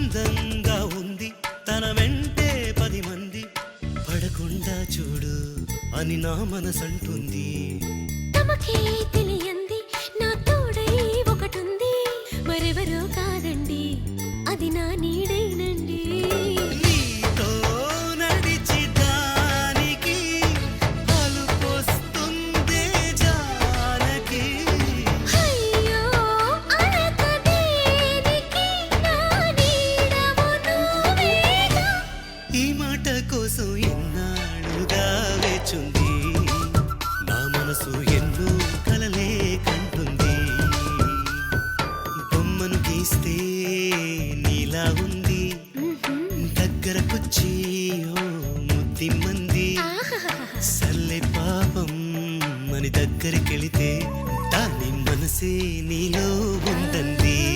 అందంగా ఉంది. తన వెంటే పది మంది. పడకుండా చూడు అని నా మనసంటుంది. తమకే తెలియంది నా తోడై ఒకటుంది. మరెవరో కాదండి అది నా నీడైనండి. ఈ మాట కోసం ఎన్నాళ్ళుగా వేచుంది. నా మనసు ఎన్నో కలలే కంటుంది. బొమ్మను గీస్తే నీలా ఉంది. దగ్గరకొచ్చి ఓ ముద్దిమ్మంది సల్లే పాపం అని దగ్గరికెళితే దాని మనసే నీలో ఉందంది.